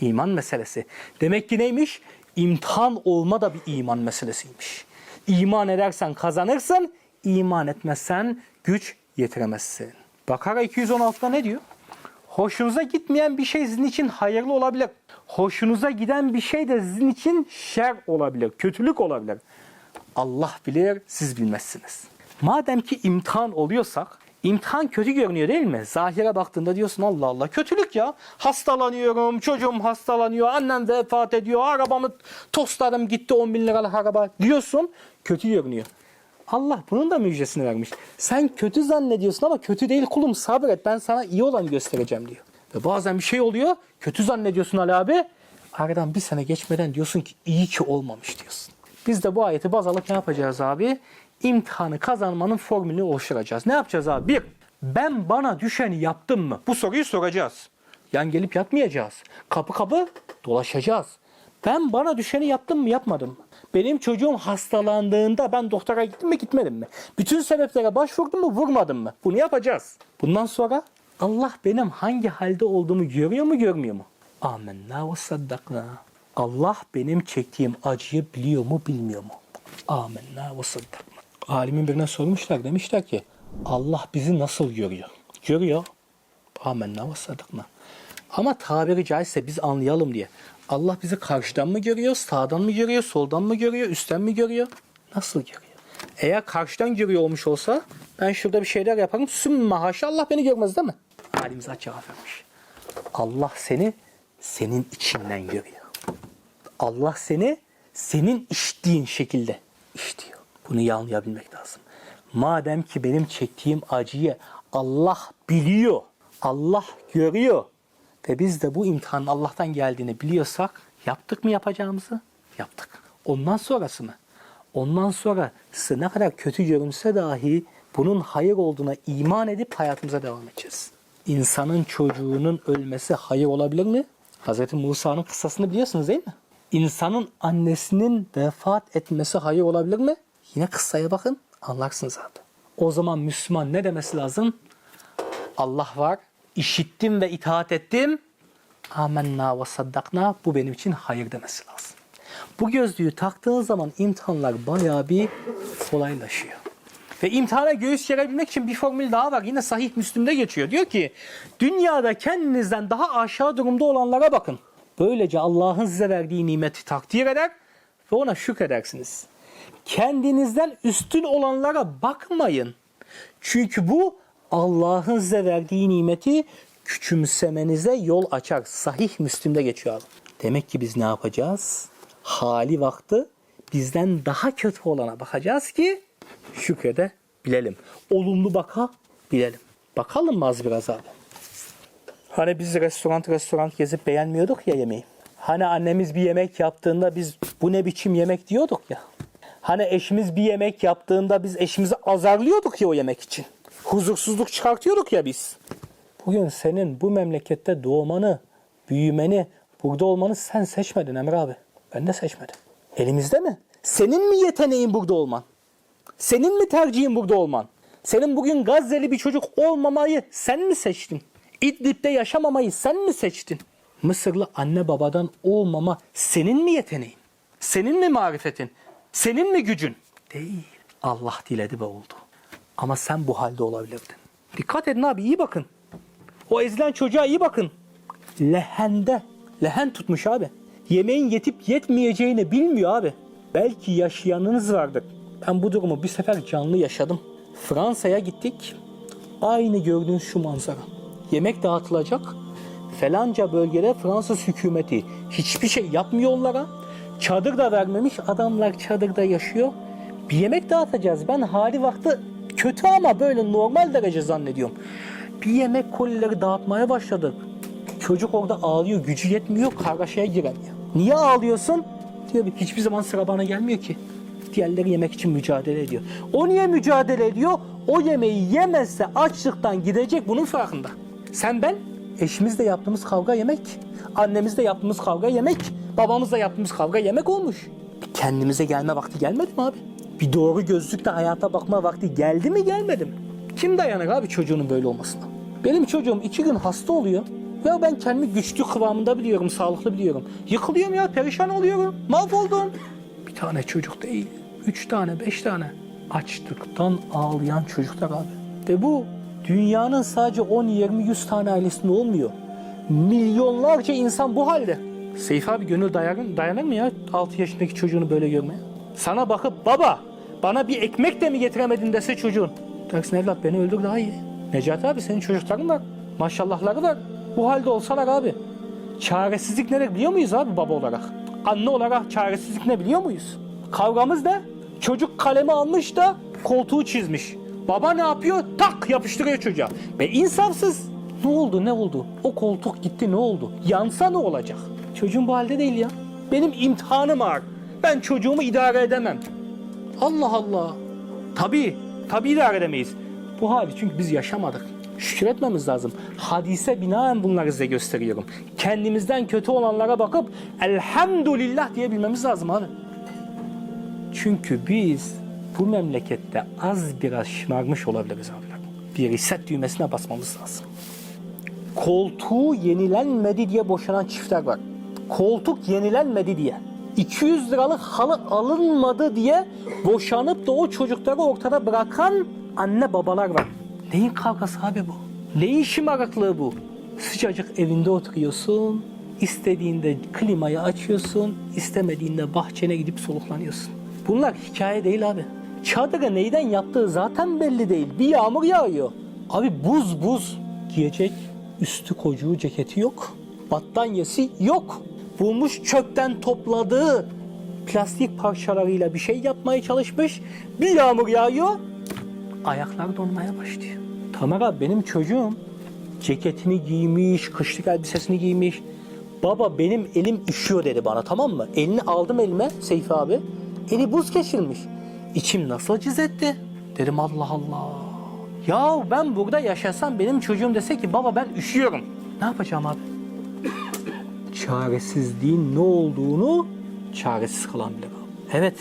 İman meselesi. Demek ki neymiş? İmtihan olma da bir iman meselesiymiş. İman edersen kazanırsın, iman etmezsen güç yetiremezsin. Bakara 216'da ne diyor? Hoşunuza gitmeyen bir şey sizin için hayırlı olabilir. Hoşunuza giden bir şey de sizin için şer olabilir, kötülük olabilir. Allah bilir, siz bilmezsiniz. Madem ki imtihan oluyorsak, imtihan kötü görünüyor değil mi? Zahire baktığında diyorsun Allah Allah kötülük ya. Hastalanıyorum, çocuğum hastalanıyor, annem vefat ediyor, arabamı tostladım gitti 10 bin liralık araba diyorsun. Kötü görünüyor. Allah bunun da müjdesini vermiş. Sen kötü zannediyorsun ama kötü değil kulum sabret ben sana iyi olanı göstereceğim diyor. Ve bazen bir şey oluyor kötü zannediyorsun Ali abi. Aradan bir sene geçmeden diyorsun ki iyi ki olmamış diyorsun. Biz de bu ayeti baz alıp ne yapacağız abi? İmtihanı kazanmanın formülünü oluşturacağız. Ne yapacağız abi? Bir, ben bana düşeni yaptım mı? Bu soruyu soracağız. Yan gelip yatmayacağız. Kapı kapı dolaşacağız. Ben bana düşeni yaptım mı yapmadım mı? Benim çocuğum hastalandığında ben doktora gittim mi gitmedim mi? Bütün sebeplere başvurdum mu vurmadım mı? Bunu yapacağız. Bundan sonra Allah benim hangi halde olduğumu görüyor mu görmüyor mu? Amenna ve saddakna. Allah benim çektiğim acıyı biliyor mu bilmiyor mu? Amenna ve saddakna. Alimin birine sormuşlar demişler ki Allah bizi nasıl görüyor? Görüyor. Amenna ve saddakna. Ama tabiri caizse biz anlayalım diye. Allah bizi karşıdan mı görüyor, sağdan mı görüyor, soldan mı görüyor, üstten mi görüyor? Nasıl görüyor? Eğer karşıdan görüyor olmuş olsa ben şurada bir şeyler yaparım. Sümme haşa Allah beni görmez değil mi? Alim zat cevap vermiş. Allah seni senin içinden görüyor. Allah seni senin içtiğin şekilde işliyor. Bunu iyi anlayabilmek lazım. Madem ki benim çektiğim acıyı Allah biliyor, Allah görüyor ve biz de bu imtihanın Allah'tan geldiğini biliyorsak yaptık mı yapacağımızı? Yaptık. Ondan sonrası mı? Ondan sonra size ne kadar kötü görünse dahi bunun hayır olduğuna iman edip hayatımıza devam edeceğiz. İnsanın çocuğunun ölmesi hayır olabilir mi? Hz. Musa'nın kıssasını biliyorsunuz değil mi? İnsanın annesinin vefat etmesi hayır olabilir mi? Yine kıssaya bakın anlarsınız abi. O zaman Müslüman ne demesi lazım? Allah var, işittim ve itaat ettim. Amenna ve saddakna bu benim için hayır demesi lazım. Bu gözlüğü taktığın zaman imtihanlar bayağı bir kolaylaşıyor. Ve imtihana göğüs gerebilmek için bir formül daha var. Yine sahih Müslüm'de geçiyor. Diyor ki dünyada kendinizden daha aşağı durumda olanlara bakın. Böylece Allah'ın size verdiği nimeti takdir eder ve ona şükredersiniz. Kendinizden üstün olanlara bakmayın. Çünkü bu Allah'ın size verdiği nimeti küçümsemenize yol açar. Sahih Müslim'de geçiyor abi. Demek ki biz ne yapacağız? Hali vakti bizden daha kötü olana bakacağız ki şükrede bilelim. Olumlu baka bilelim. Bakalım mı az biraz abi? Hani biz restoran restoran gezip beğenmiyorduk ya yemeği. Hani annemiz bir yemek yaptığında biz bu ne biçim yemek diyorduk ya. Hani eşimiz bir yemek yaptığında biz eşimizi azarlıyorduk ya o yemek için. Huzursuzluk çıkartıyorduk ya biz. Bugün senin bu memlekette doğmanı, büyümeni, burada olmanı sen seçmedin Emre abi. Ben de seçmedim. Elimizde mi? Senin mi yeteneğin burada olman? Senin mi tercihin burada olman? Senin bugün Gazze'li bir çocuk olmamayı sen mi seçtin? İdlib'de yaşamamayı sen mi seçtin? Mısırlı anne babadan olmama senin mi yeteneğin? Senin mi marifetin? Senin mi gücün? Değil. Allah diledi ve oldu. Ama sen bu halde olabilirdin. Dikkat edin abi iyi bakın. O ezilen çocuğa iyi bakın. Lehende. Lehen tutmuş abi. Yemeğin yetip yetmeyeceğini bilmiyor abi. Belki yaşayanınız vardır. Ben bu durumu bir sefer canlı yaşadım. Fransa'ya gittik. Aynı gördüğünüz şu manzara. Yemek dağıtılacak. Falanca bölgede Fransız hükümeti hiçbir şey yapmıyor onlara. Çadır da vermemiş. Adamlar çadırda yaşıyor. Bir yemek dağıtacağız. Ben hali vakti kötü ama böyle normal derece zannediyorum. Bir yemek kolileri dağıtmaya başladık. Çocuk orada ağlıyor. Gücü yetmiyor. Kargaşaya giremiyor. Niye ağlıyorsun? Diyor hiçbir zaman sıra bana gelmiyor ki. Diğerleri yemek için mücadele ediyor. O niye mücadele ediyor? O yemeği yemezse açlıktan gidecek bunun farkında. Sen ben eşimizle yaptığımız kavga yemek. Annemizle yaptığımız kavga yemek. Babamızla yaptığımız kavga yemek olmuş. Bir kendimize gelme vakti gelmedi mi abi? Bir doğru gözlükle hayata bakma vakti geldi mi gelmedi mi? Kim dayanır abi çocuğunun böyle olmasına? Benim çocuğum iki gün hasta oluyor. Ya ben kendimi güçlü kıvamında biliyorum, sağlıklı biliyorum. Yıkılıyorum ya, perişan oluyorum. Mahvoldum. Bir tane çocuk değil, üç tane, beş tane. Açlıktan ağlayan çocuklar abi. Ve bu dünyanın sadece 10, 20, 100 tane ailesinde olmuyor. Milyonlarca insan bu halde. Seyfi abi gönül dayanır, dayanır mı ya 6 yaşındaki çocuğunu böyle görmeye? Sana bakıp baba bana bir ekmek de mi getiremedin dese çocuğun. Dersin evlat beni öldür daha iyi. Necati abi senin çocukların var. Maşallahları var. Bu halde olsalar abi. Çaresizlik nedir biliyor muyuz abi baba olarak? Anne olarak çaresizlik ne biliyor muyuz? Kavgamız ne? Çocuk kalemi almış da koltuğu çizmiş. Baba ne yapıyor? Tak yapıştırıyor çocuğa. Be insafsız. Ne oldu ne oldu? O koltuk gitti ne oldu? Yansa ne olacak? Çocuğum bu halde değil ya. Benim imtihanım var. Ben çocuğumu idare edemem. Allah Allah. Tabii, tabii idare edemeyiz. Bu hali çünkü biz yaşamadık. Şükretmemiz lazım. Hadise binaen bunları size gösteriyorum. Kendimizden kötü olanlara bakıp elhamdülillah diyebilmemiz lazım abi. Çünkü biz bu memlekette az biraz şımarmış olabiliriz abiler. Bir reset düğmesine basmamız lazım. Koltuğu yenilenmedi diye boşanan çiftler var. Koltuk yenilenmedi diye. 200 liralık halı alınmadı diye boşanıp da o çocukları ortada bırakan anne babalar var. Neyin kavgası abi bu? Neyin şımarıklığı bu? Sıcacık evinde oturuyorsun, istediğinde klimayı açıyorsun, istemediğinde bahçene gidip soluklanıyorsun. Bunlar hikaye değil abi. Çadırı neyden yaptığı zaten belli değil. Bir yağmur yağıyor. Abi buz buz. Giyecek üstü kocuğu ceketi yok. Battaniyesi yok. Bulmuş çöpten topladığı plastik parçalarıyla bir şey yapmaya çalışmış. Bir yağmur yağıyor. Ayaklar donmaya başlıyor. Tamer abi benim çocuğum ceketini giymiş, kışlık elbisesini giymiş. Baba benim elim üşüyor dedi bana tamam mı? Elini aldım elime Seyfi abi. Eli buz kesilmiş. İçim nasıl cız etti? Dedim Allah Allah. Ya ben burada yaşasam benim çocuğum dese ki baba ben üşüyorum. Ne yapacağım abi? Çaresizliğin ne olduğunu çaresiz kalan bile var. Evet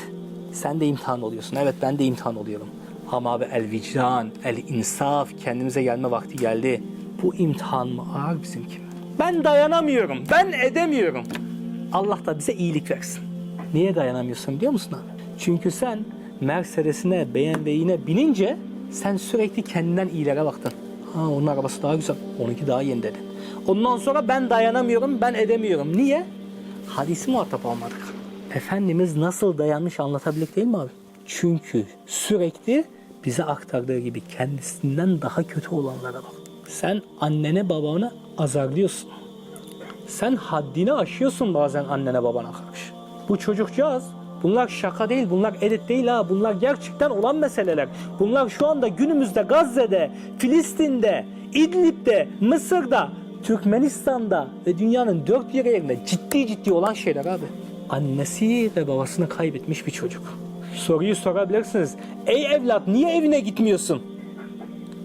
sen de imtihan oluyorsun. Evet ben de imtihan oluyorum. Ama abi el vicdan, el insaf kendimize gelme vakti geldi. Bu imtihan mı ağır bizimki? Ben dayanamıyorum. Ben edemiyorum. Allah da bize iyilik versin. Niye dayanamıyorsun biliyor musun abi? Çünkü sen Mercedes'ine, BMW'ine binince sen sürekli kendinden iyilere baktın. Ha onun arabası daha güzel, onunki daha yeni dedin. Ondan sonra ben dayanamıyorum, ben edemiyorum. Niye? Hadisi muhatap olmadık. Efendimiz nasıl dayanmış anlatabildik değil mi abi? Çünkü sürekli bize aktardığı gibi kendisinden daha kötü olanlara bak. Sen annene babana azarlıyorsun. Sen haddini aşıyorsun bazen annene babana karşı. Bu çocukcağız bunlar şaka değil, bunlar edit değil ha. Bunlar gerçekten olan meseleler. Bunlar şu anda günümüzde Gazze'de, Filistin'de, İdlib'de, Mısır'da, Türkmenistan'da ve dünyanın dört bir yerinde ciddi ciddi olan şeyler abi. Annesi ve babasını kaybetmiş bir çocuk. Soruyu sorabilirsiniz. Ey evlat niye evine gitmiyorsun?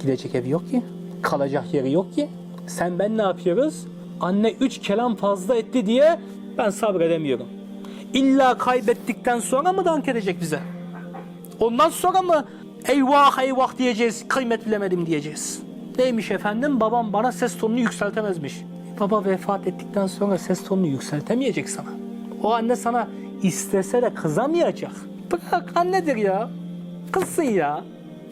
Gidecek evi yok ki. Kalacak yeri yok ki. Sen ben ne yapıyoruz? Anne üç kelam fazla etti diye ben sabredemiyorum. İlla kaybettikten sonra mı dank edecek bize? Ondan sonra mı eyvah eyvah diyeceğiz, kıymet bilemedim diyeceğiz. Neymiş efendim? Babam bana ses tonunu yükseltemezmiş. Baba vefat ettikten sonra ses tonunu yükseltemeyecek sana. O anne sana istese de kızamayacak. Bırak annedir ya. Kızsın ya.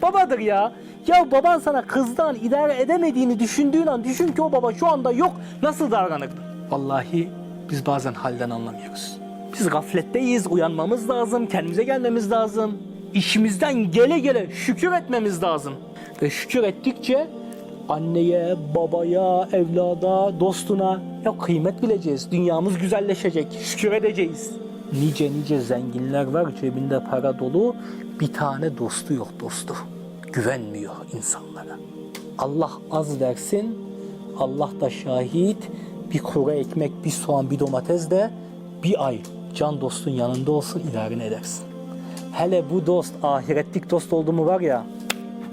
Babadır ya. Ya baban sana kızdan idare edemediğini düşündüğün an düşün ki o baba şu anda yok. Nasıl davranırdı? Vallahi biz bazen halden anlamıyoruz. Biz gafletteyiz, uyanmamız lazım, kendimize gelmemiz lazım. İşimizden gele gele şükür etmemiz lazım. Ve şükür ettikçe anneye, babaya, evlada, dostuna ya kıymet bileceğiz. Dünyamız güzelleşecek. Şükür edeceğiz. Nice nice zenginler var cebinde para dolu. Bir tane dostu yok dostu. Güvenmiyor insanlara. Allah az versin. Allah da şahit. Bir kuru ekmek, bir soğan, bir domates de bir ay can dostun yanında olsun idareni edersin. Hele bu dost ahiretlik dost oldu mu var ya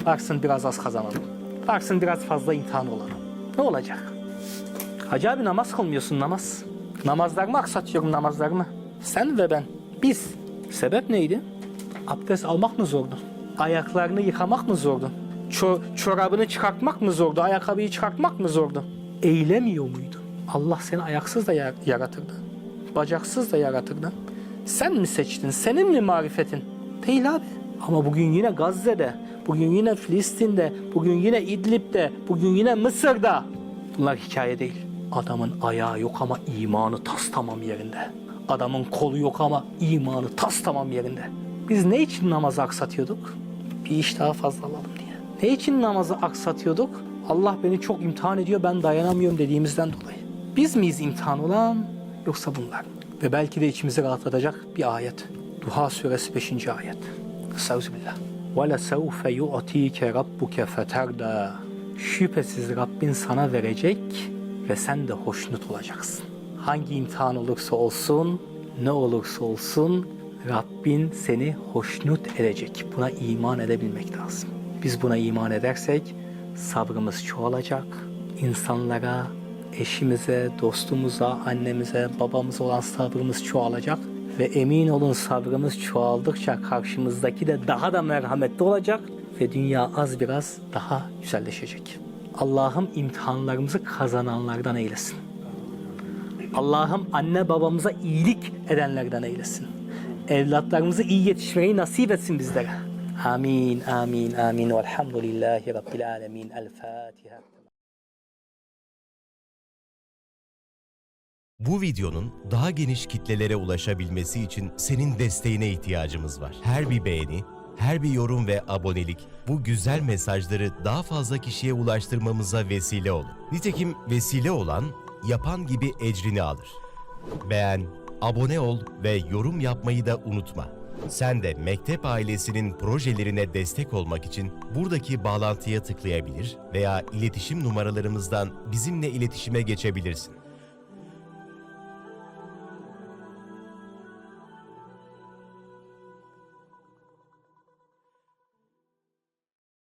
Baksın biraz az kazanalım. Baksın biraz fazla imtihan olalım. Ne olacak? Hacı abi namaz kılmıyorsun namaz. Namazlarımı aksatıyorum namazlarımı. Sen ve ben. Biz. Sebep neydi? Abdest almak mı zordu? Ayaklarını yıkamak mı zordu? Ço- çorabını çıkartmak mı zordu? Ayakkabıyı çıkartmak mı zordu? eylemiyor muydun? Allah seni ayaksız da yar- yaratırdı. Bacaksız da yaratırdı. Sen mi seçtin? Senin mi marifetin? Değil abi. Ama bugün yine Gazze'de, bugün yine Filistin'de, bugün yine İdlib'de, bugün yine Mısır'da. Bunlar hikaye değil. Adamın ayağı yok ama imanı tas tamam yerinde. Adamın kolu yok ama imanı tas tamam yerinde. Biz ne için namazı aksatıyorduk? Bir iş daha fazla alalım diye. Ne için namazı aksatıyorduk? Allah beni çok imtihan ediyor ben dayanamıyorum dediğimizden dolayı. Biz miyiz imtihan olan yoksa bunlar mı? Ve belki de içimizi rahatlatacak bir ayet. Duha suresi 5. ayet. Estağfirullah. وَلَسَوْفَ يُعْتِيكَ رَبُّكَ فَتَرْدَى Şüphesiz Rabbin sana verecek ve sen de hoşnut olacaksın. Hangi imtihan olursa olsun, ne olursa olsun Rabbin seni hoşnut edecek. Buna iman edebilmek lazım. Biz buna iman edersek sabrımız çoğalacak. İnsanlara, eşimize, dostumuza, annemize, babamıza olan sabrımız çoğalacak. ve emin olun sabrımız çoğaldıkça karşımızdaki de daha da merhametli olacak ve dünya az biraz daha güzelleşecek. Allah'ım imtihanlarımızı kazananlardan eylesin. Allah'ım anne babamıza iyilik edenlerden eylesin. Evlatlarımızı iyi yetişmeyi nasip etsin bizlere. Amin, amin, amin. Velhamdülillahi Rabbil alemin. El Fatiha. Bu videonun daha geniş kitlelere ulaşabilmesi için senin desteğine ihtiyacımız var. Her bir beğeni, her bir yorum ve abonelik bu güzel mesajları daha fazla kişiye ulaştırmamıza vesile olur. Nitekim vesile olan yapan gibi ecrini alır. Beğen, abone ol ve yorum yapmayı da unutma. Sen de Mektep ailesinin projelerine destek olmak için buradaki bağlantıya tıklayabilir veya iletişim numaralarımızdan bizimle iletişime geçebilirsin.